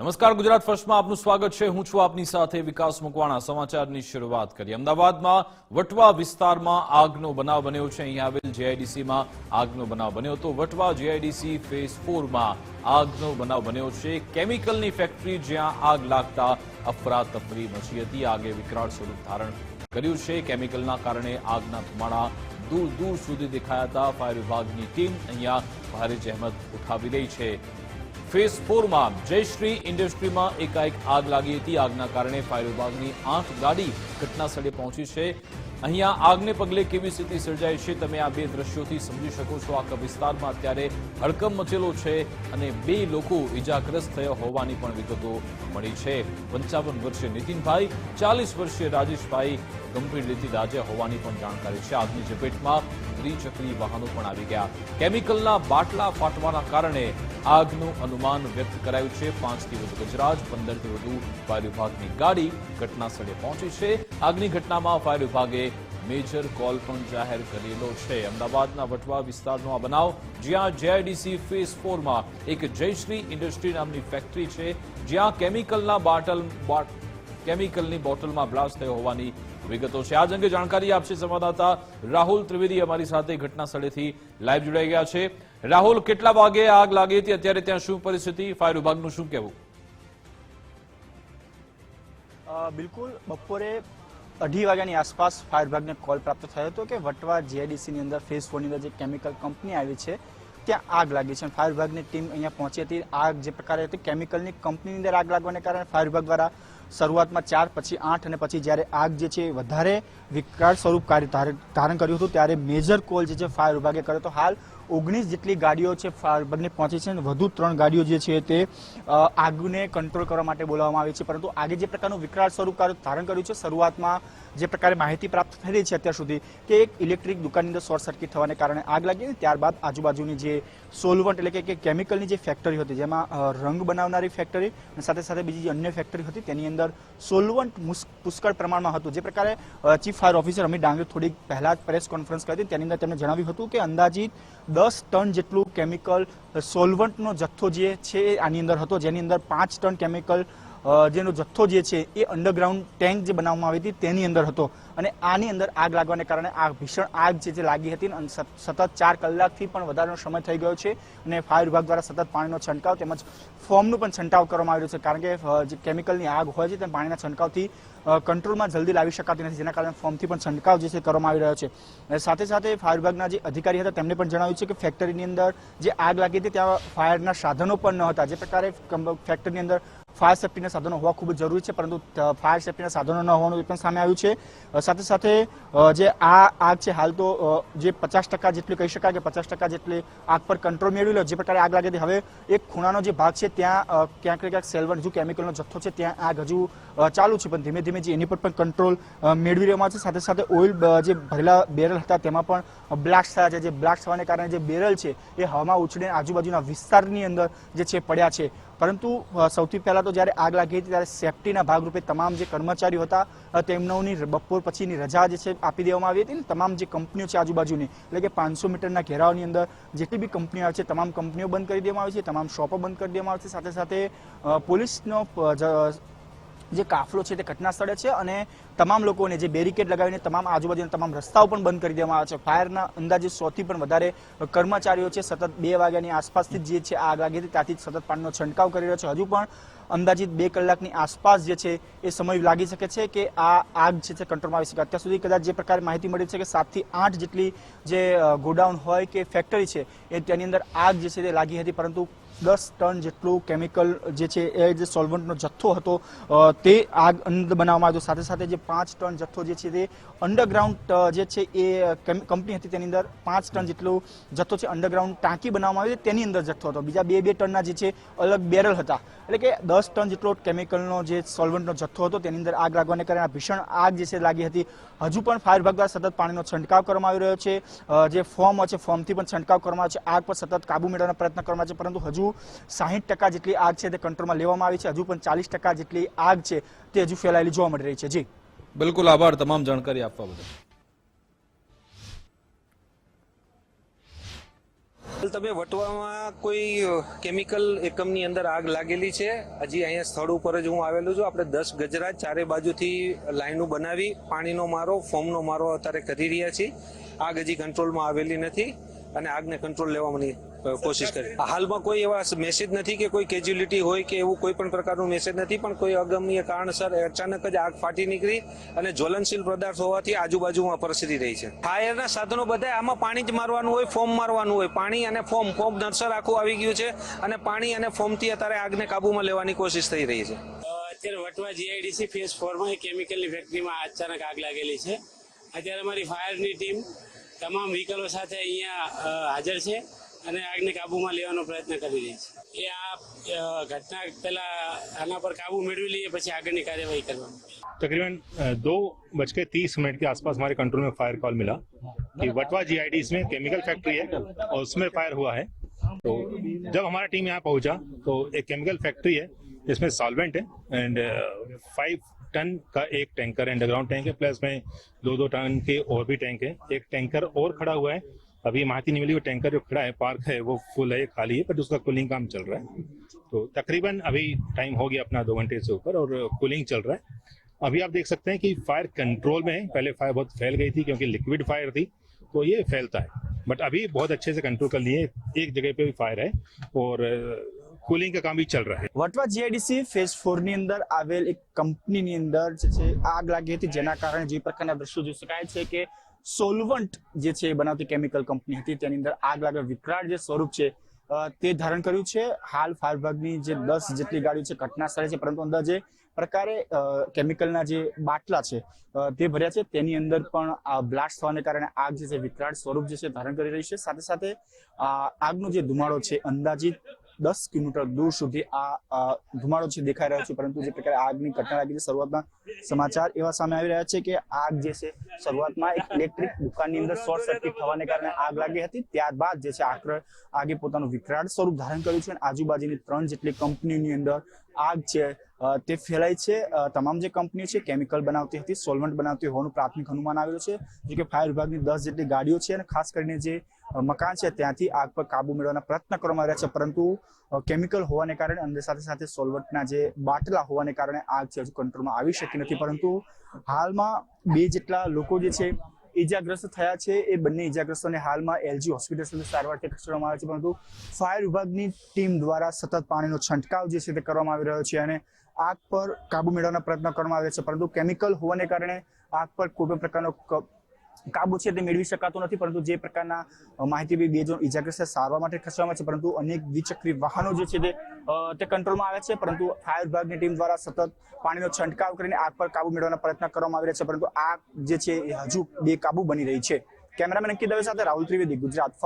નમસ્કાર, ગુજરાત ફર્સ્ટમાં આપનું સ્વાગત છે. હું છું આપની સાથે વિકાસ મકવાણા. સમાચારની શરૂઆત કરીએ. અમદાવાદમાં વટવા વિસ્તારમાં આગનો બનાવ બન્યો છે. અહીં આવેલ જેઆઈડીસીમાં આગનો બનાવ બન્યો હતો. વટવા જેઆઈડીસી ફેઝ ફોરમાં આગનો બનાવ બન્યો છે. કેમિકલની ફેક્ટરી જ્યાં આગ લાગતા અફરાતફરી મચી હતી. આગે વિકરાળ સ્વરૂપ ધારણ કર્યું છે. કેમિકલના કારણે આગના ધુમાડા દૂર દૂર સુધી દેખાયા હતા. ફાયર વિભાગની ટીમ અહીંયા ભારે જહેમત ઉઠાવી રહી છે. ફેઝ ફોરમાં જયશ્રી ઇન્ડસ્ટ્રીમાં એકાએક આગ લાગી હતી. આગના કારણે ફાયર વિભાગની આઠ ગાડી ઘટના સ્થળે પહોંચી છે. અહીંયા આગને પગલે કેવી સ્થિતિ સર્જાઈ છે તમે આ બે દ્રશ્યોથી સમજી શકો છો. આખા વિસ્તારમાં અત્યારે હડકંપ મચેલો છે અને બે લોકો ઇજાગ્રસ્ત થયા હોવાની પણ વિગતો મળી છે. પંચાવન વર્ષીય નીતિનભાઈ, ચાલીસ વર્ષીય રાજેશભાઈ ગંભીર રીતે દાજ્યા હોવાની પણ જાણકારી છે. આગની ઝપેટમાં ત્રિચક્રી વાહનો પણ આવી ગયા. કેમિકલના બાટલા ફાટવાના કારણે આગનું અનુમાન વ્યક્ત કરાયું છે. પાંચથી વધુ ગજરાજ, પંદરથી વધુ ફાયર વિભાગની ગાડી ઘટના સ્થળે પહોંચી છે. આગની ઘટનામાં ફાયર વિભાગે મેજર કોલ પણ જાહેર કરેલો છે. અમદાવાદના વટવા વિસ્તારનો આ બનાવ, જ્યાં જેઆઈડીસી ફેઝ ફોરમાં એક જયશ્રી ઇન્ડસ્ટ્રી નામની ફેક્ટરી છે. જ્યાં કેમિકલના બાટલ બાટ- કેમિકલની બોટલમાં બ્લાસ્ટ થયો હોવાની વિગતો છે. આજ અંગે જાણકારી આપશે સંવાદદાતા રાહુલ ત્રિવેદી અમારી સાથે ઘટના સ્થળેથી લાઈવ જોડાઈ ગયા છે. રાહુલ, કેટલા વાગે આગ લાગી હતી? અત્યારે ત્યાં શું પરિસ્થિતિ? ફાયર વિભાગનું શું કહેવું? બિલકુલ બપોરે અઢી વાગ્યાની આસપાસ ફાયર વિભાગને કોલ પ્રાપ્ત થયો હતો કે વટવા જીઆઈડીસીની અંદર ફેઝ ફોરની અંદર જે કેમિકલ કંપની આવી છે, ત્યાં આગ લાગી છે. ફાયર વિભાગની ટીમ અહીંયા પહોંચી હતી. આગ જે પ્રકારે હતી કેમિકલની કંપનીની અંદર આગ લાગવાને કારણે ફાયર વિભાગ દ્વારા શરૂઆતમાં ચાર, પછી આઠ અને પછી જ્યારે આગ જે છે વધારે વિકરાળ સ્વરૂપ ધારણ કર્યું હતું, ત્યારે મેજર કોલ જે છે ફાયર વિભાગે કર્યો હતો. હાલ ઓગણીસ જેટલી ગાડીઓ છે ફાયર વિભાગની પહોંચી છે અને વધુ ત્રણ ગાડીઓ જે છે તે આગને કંટ્રોલ કરવા માટે બોલાવવામાં આવી છે. પરંતુ આગે જે પ્રકારનું વિકરાળ સ્વરૂપ ધારણ કર્યું છે, શરૂઆતમાં જે પ્રકારે માહિતી પ્રાપ્ત થઈ રહી છે અત્યાર સુધી કે એક ઇલેક્ટ્રિક દુકાનની અંદર શોર્ટ સર્કિટ થવાને કારણે આગ લાગી અને ત્યારબાદ આજુબાજુની જે સોલવન્ટ એટલે કે- કેમિકલની જે ફેક્ટરી હતી, જેમાં રંગ બનાવનારી ફેક્ટરી અને સાથે સાથે બીજી જે અન્ય ફેક્ટરી હતી, તેની અંદર સોલવન્ટ પુષ્કળ પ્રમાણમાં હતું. જે પ્રકારે chief fire officer Amit Dangre થોડીક પહેલા જ પ્રેસ કોન્ફરન્સ કરી હતી. તેની અંદર તેમણે જણાવ્યું હતું કે અંદાજિત દસ ટન જેટલું કેમિકલ સોલવન્ટનો જથ્થો જે છે આની અંદર હતો, જેની અંદર પાંચ ટન કેમિકલ જેનો જથ્થો જે છે એ અંડરગ્રાઉન્ડ ટેન્ક જે બનાવવામાં આવી હતી તેની અંદર હતો. અને આની અંદર આગ લાગવાને કારણે આ ભીષણ આગ જે લાગી હતી અને સતત ચાર કલાકથી પણ વધારેનો સમય થઈ ગયો છે અને ફાયર વિભાગ દ્વારા સતત પાણીનો છંટકાવ તેમજ ફોર્મનું પણ છંટકાવ કરવામાં આવ્યો છે. કારણ કે જે કેમિકલની આગ હોય છે તે પાણીના છંટકાવથી કંટ્રોલમાં જલ્દી લાવી શકાતી નથી. જેના કારણે ફોર્મથી પણ છંટકાવ જે છે કરવામાં આવી રહ્યો છે. સાથે સાથે ફાયર વિભાગના જે અધિકારી હતા તેમણે પણ જણાવ્યું છે કે ફેક્ટરીની અંદર જે આગ લાગી હતી ત્યાં ફાયરના સાધનો પણ ન હતા જે પ્રકારે ફેક્ટરીની અંદર ફાયર સેફ્ટીના સાધનો હોવા ખૂબ જ જરૂરી છે, પરંતુ ફાયર સેફ્ટીના સાધનો ન હોવાનું પણ સામે આવ્યું છે. સાથે સાથે જે આ આગ છે, હાલ તો જે પચાસ ટકા જેટલી કહી શકાય કે પચાસ ટકા જેટલી આગ પર કંટ્રોલ મેળવી લો, જે પ્રકારે આગ લાગી હવે એક ખૂણાનો જે ભાગ છે, ત્યાં ક્યાંક ક્યાંક સેલ્વર હજુ કેમિકલનો જથ્થો છે, ત્યાં આગ હજુ ચાલુ છે, પણ ધીમે ધીમે જે એની પર પણ કંટ્રોલ મેળવી રહ્યો છે. સાથે સાથે ઓઇલ જે ભરેલા બેરલ હતા, તેમાં પણ બ્લાસ્ટ થયા છે, જે બ્લાસ્ટ થવાને કારણે જે બેરલ છે, એ હવામાં ઉછળીને આજુબાજુના વિસ્તારની અંદર જે છે, પડ્યા છે. પરંતુ સૌથી પહેલા તો જ્યારે આગ લાગી હતી ત્યારે સેફટીના ભાગરૂપે તમામ જે કર્મચારીઓ હતા તેમનોની બપોર પછીની રજા જે છે આપી દેવામાં આવી હતી ને તમામ જે કંપનીઓ છે આજુબાજુની, એટલે કે પાંચસો મીટરના ઘેરાવની અંદર જેટલી બી કંપનીઓ આવે છે, તમામ કંપનીઓ બંધ કરી દેવામાં આવી છે, તમામ શોપો બંધ કરી દેવામાં આવે છે, સાથે સાથે પોલીસનો જ- કાફલો છે તે ઘટના સ્થળે છે અને તમામ લોકોને જે બેરિકેડ લગાવીને તમામ આજુબાજુના તમામ રસ્તાઓ પણ બંધ કરી દેવામાં આવે છે. ફાયરના અંદાજે સોથી પણ વધારે કર્મચારીઓ છે સતત બે વાગ્યાની આસપાસથી જ છે આગ લાગી હતી, ત્યાંથી સતત પાણીનો છંટકાવ કરી રહ્યો છે. હજુ પણ અંદાજિત બે કલાકની આસપાસ જે છે એ સમય લાગી શકે છે કે આ આગ જે છે કંટ્રોલમાં આવી શકે. અત્યાર સુધી કદાચ જે પ્રકારે માહિતી મળી છે કે સાતથી આઠ જેટલી જે ગોડાઉન હોય કે ફેક્ટરી છે, એ તેની અંદર આગ જે છે તે લાગી હતી, પરંતુ દસ ટન જેટલું કેમિકલ જે છે એ જે સોલ્વન્ટનો જથ્થો હતો તે આગ અંદર બનાવવામાં આવ્યો. સાથે સાથે જે પાંચ ટન જથ્થો જે છે તે અંડરગ્રાઉન્ડ જે છે એ કંપની હતી તેની અંદર પાંચ ટન જેટલો જથ્થો છે અંડરગ્રાઉન્ડ ટાંકી બનાવવામાં આવી તેની અંદર જથ્થો હતો. બીજા બે બે ટનના જે છે અલગ બેરલ હતા. એટલે કે દસ ટન જેટલો કેમિકલનો જે સોલ્વન્ટનો જથ્થો હતો, તેની અંદર આગ લાગવાને કારણે ભીષણ આગ જે છે લાગી હતી. હજુ પણ ફાયર વિભાગ દ્વારા સતત પાણીનો છંટકાવ કરવામાં આવી રહ્યો છે. જે ફોર્મ છે ફોર્મથી પણ છંટકાવ કરવામાં આવે છે. આગ પર સતત કાબુ મેળવવાનો પ્રયત્ન કરવામાં છે. પરંતુ હજુ સાહીઠ ટકા જેટલી આગ છે તે કંટ્રોલમાં લેવામાં આવી છે. હજુ પણ ચાલીસ ટકા જેટલી આગ છે તે હજુ ફેલાયેલી જોવા મળી રહી છે. જી. બિલકુલ આભાર તમામ જાણકારી આપવા બદલ. તમે વટવામાં કોઈ કેમિકલ એકમની અંદર આગ લાગેલી છે? હજી અહીંયા સ્થળ ઉપર જ હું આવેલું છું. આપણે દસ ગજરા ચારે બાજુથી લાઈનો બનાવી પાણીનો મારો ફોર્મનો મારો અત્યારે કરી રહ્યા છીએ. આગ હજી કંટ્રોલમાં આવેલી નથી. અને આગને કંટ્રોલ લેવાની કોશિશ કરી. હાલમાં કોઈ એવા મેસેજ નથી કે કોઈ કેજ્યુલિટી હોય કે એવું કોઈ પણ પ્રકારનું મેસેજ નથી, પણ કોઈ અગમ્ય કારણસર અચાનક જ આગ ફાટી નીકળી અને જ્વલનશીલ પદાર્થ હોવાથી આજુબાજુમાં પ્રસરી રહી છે. ફાયરના સાધનો બધા આમાં પાણી જ મારવાનું હોય, ફોર્મ મારવાનું હોય. પાણી અને ફોર્મ ફોર્મ નર્સર આખું આવી ગયું છે અને પાણી અને ફોર્મથી અત્યારે આગને કાબૂમાં લેવાની કોશિશ થઈ રહી છે. અત્યારે વટવા જીઆઈડીસી ફેઝ ફોરમાં કેમિકલની ફેક્ટરીમાં અચાનક આગ લાગેલી છે. અત્યારે અમારી ફાયરની ટીમ તમામ વ્હીકલો સાથે અહીંયા અ, હાજર છે અને આગને કાબૂમાં લેવાનો પ્રયત્ન કરી રહી છે એ આ અ, ઘટના પહેલા આના પર કાબુ મેળવી લઈએ પછી આગળની કાર્યવાહી કરવામાં तकरीबन अ, दो बज के तीस मिनट के आसपास हमारे कंट्रोल में फायर कॉल मिला कि वटवा जीआईडी इसमें केमिकल फैक्ट्री है और उसमें फायर हुआ है तो जब हमारा टीम यहाँ पहुंचा तो एक केमिकल फैक्ट्री है जिसमें सॉल्वेंट है एंड फाइव टन का एक टैंकर अंडरग्राउंड टैंक है प्लस में दो दो टन के और भी टैंक है। एक टैंकर और खड़ा हुआ है। अभी माहिती नहीं मिली, वो टैंकर जो खड़ा है, पार्क है, वो फुल है खाली है बट उसका कूलिंग काम चल रहा है। तो तकरीबन अभी टाइम हो गया अपना दो घंटे से ऊपर और कूलिंग चल रहा है। अभी आप देख सकते हैं कि फायर कंट्रोल में है पहले फायर बहुत फैल गई थी क्योंकि लिक्विड फायर थी तो ये फैलता है। बट अभी बहुत अच्छे से कंट्रोल कर लिए, एक जगह पे भी फायर है और कूलिंग का काम भी चल रहा है વટવા જીઆઈડીસી ફેઝ ફોર ની અંદર આવેલ એક કંપનીની અંદર જે છે આગ લાગી હતી જેના કારણે જે પ્રકારના દ્રશ્યો જોઈ શકાય છે કે સોલવન્ટ જે છે એ બનાવતી કેમિકલ કંપની હતી તેની અંદર આગ લાગવા વિકરાળ જે સ્વરૂપ છે અ, તે ધારણ કર્યું છે હાલ ફાયર વિભાગની જે દસ જેટલી ગાડીઓ છે ઘટના સ્થળે છે પરંતુ અંદર જે પ્રકારે અ, કેમિકલના જે બાટલા છે અ, તે ભર્યા છે તેની અંદર પણ આ બ્લાસ્ટ થવાને કારણે આગ જે છે વિકરાળ સ્વરૂપ જે છે ધારણ કરી રહી છે સાથે સાથે આ આગનો જે ધુમાડો છે અંદાજિત દસ કિલોમીટર દૂર સુધી આ ધુમાડો છે દેખાઈ રહ્યો છે, પરંતુ જે પ્રકારે આગની ઘટના લાગી છે શરૂઆતમાં સમાચાર એવા સામે આવી રહ્યા છે કે આગ જે છે, શરૂઆતમાં એક ઇલેક્ટ્રિક દુકાનની અંદર શોર્ટ સર્કિટ થવાને કારણે આગ લાગી હતી, ત્યારબાદ જે છે આક્ર આગે પોતાનું વિકરાળ સ્વરૂપ ધારણ કર્યું છે અને આજુબાજુની ત્રણ જેટલી કંપનીની અંદર આગ છે તે ફેલાય છે. તમામ જે કંપનીઓ છે, કેમિકલ બનાવતી હતી, સોલવન્ટ બનાવતી હોવાનું પ્રાથમિક અનુમાન આવેલું છે જો કે ફાયર વિભાગની દસ જેટલી ગાડીઓ છે અને ખાસ કરીને જે મકાન છે, ત્યાંથી આગ પર કાબુ મેળવવાના પ્રયત્ન કરવામાં આવ્યા છે, પરંતુ કેમિકલ હોવાને કારણે અંદર સાથે સાથે સોલવન્ટના જે બાટલા હોવાને કારણે આગ છે, હજુ કંટ્રોલમાં આવી શકી નથી. પરંતુ, હાલમાં બે જેટલા લોકો જે છે, ઈજાગ્રસ્ત થયા છે, એ બંને ઈજાગ્રસ્તોને હાલમાં એલજી હોસ્પિટલ સુધી સારવારથી ખસેડવામાં આવે છે, પરંતુ ફાયર વિભાગની ટીમ દ્વારા સતત પાણીનો છંટકાવ જે છે, તે કરવામાં આવી રહ્યો છે અને આગ પર કાબુ મેળવવાના પ્રયત્ન કરવામાં આવ્યા છે. પરંતુ કેમિકલ હોવાને કારણે આગ પર કોઈ પણ પ્રકારનો કાબુ છે તે મેળવી શકાતો નથી, પરંતુ જે પ્રકારના માહિતી બી જણ ઈજાગ્રસ્ત સારવાર માટે ખસવામાં છે, પરંતુ અનેક દ્વિચક્રી વાહનો જે છે તે તે કંટ્રોલમાં આવે છે, પરંતુ ફાયર વિભાગની ટીમ દ્વારા સતત પાણીનો છંટકાવ કરીને આગ પર કાબુ મેળવવાના પ્રયત્ન કરવામાં આવી રહ્યા છે, પરંતુ આગ જે છે એ હજુ બેકાબુ બની રહી છે. કેમેરામેન અંકિત દવે સાથે રાહુલ ત્રિવેદી, ગુજરાત.